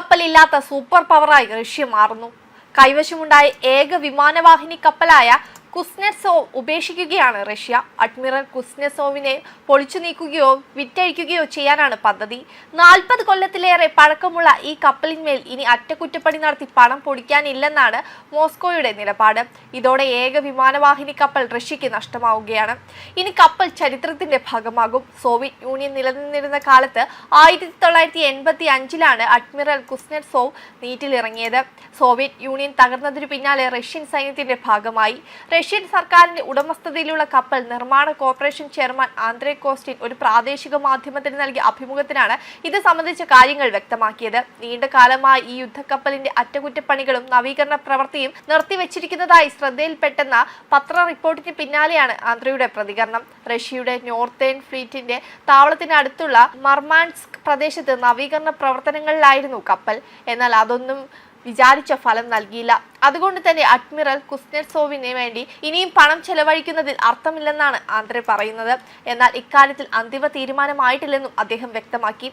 കപ്പലില്ലാത്ത super പവറായി Russia മാറുന്നു. കൈവശമുണ്ടായ ഏക വിമാനവാഹിനി കപ്പലായ കുസ്നെസോവ് ഉപേക്ഷിക്കുകയാണ്. Russia admiral കുസ്നെസോവിനെ പൊളിച്ചു നീക്കുകയോ വിറ്റഴിക്കുകയോ ചെയ്യാനാണ് പദ്ധതി. നാൽപ്പത് കൊല്ലത്തിലേറെ പഴക്കമുള്ള ഈ കപ്പലിന്മേൽ ഇനി അറ്റകുറ്റപ്പണി നടത്തി പണം പൊടിക്കാനില്ലെന്നാണ് മോസ്കോയുടെ നിലപാട്. ഇതോടെ ഏക വിമാനവാഹിനി കപ്പൽ റഷ്യക്ക് നഷ്ടമാവുകയാണ്. ഇനി കപ്പൽ ചരിത്രത്തിന്റെ ഭാഗമാകും. സോവിയറ്റ് യൂണിയൻ നിലനിന്നിരുന്ന കാലത്ത് ആയിരത്തി തൊള്ളായിരത്തി എൺപത്തി അഞ്ചിലാണ് അഡ്മിറൽ കുസ്നെസോവ് നീറ്റിലിറങ്ങിയത്. സോവിയറ്റ് യൂണിയൻ തകർന്നതിനു പിന്നാലെ റഷ്യൻ സൈന്യത്തിന്റെ ഭാഗമായി. റഷ്യൻ സർക്കാരിന്റെ ഉടമസ്ഥതയിലുള്ള കപ്പൽ നിർമ്മാണ കോർപ്പറേഷൻ ചെയർമാൻ ആന്ദ്രേ കോസ്റ്റിൻ ഒരു പ്രാദേശിക മാധ്യമത്തിന് നൽകിയ അഭിമുഖത്തിനാണ് ഇത് സംബന്ധിച്ച കാര്യങ്ങൾ വ്യക്തമാക്കിയത്. നീണ്ട കാലമായി ഈ യുദ്ധക്കപ്പലിന്റെ അറ്റകുറ്റപ്പണികളും നവീകരണ പ്രവൃത്തിയും നിർത്തിവെച്ചിരിക്കുന്നതായി ശ്രദ്ധയിൽപ്പെട്ടെന്ന പത്ര റിപ്പോർട്ടിന് പിന്നാലെയാണ് ആന്ധ്രയുടെ പ്രതികരണം. റഷ്യയുടെ നോർത്തേൺ ഫ്ലീറ്റിന്റെ താവളത്തിനടുത്തുള്ള മർമാൻസ്ക് പ്രദേശത്ത് നവീകരണ പ്രവർത്തനങ്ങളിലായിരുന്നു കപ്പൽ. എന്നാൽ അതൊന്നും വിചാരിച്ച ഫലം നൽകിയില്ല. അതുകൊണ്ട് തന്നെ അഡ്മിറൽ കുസ്നെറ്റ്സോവിന് വേണ്ടി ഇനിയും പണം ചെലവഴിക്കുന്നതിൽ അർത്ഥമില്ലെന്നാണ് ആന്ധ്ര പറയുന്നത്. എന്നാൽ ഇക്കാര്യത്തിൽ അന്തിമ തീരുമാനമായിട്ടില്ലെന്നും അദ്ദേഹം വ്യക്തമാക്കി.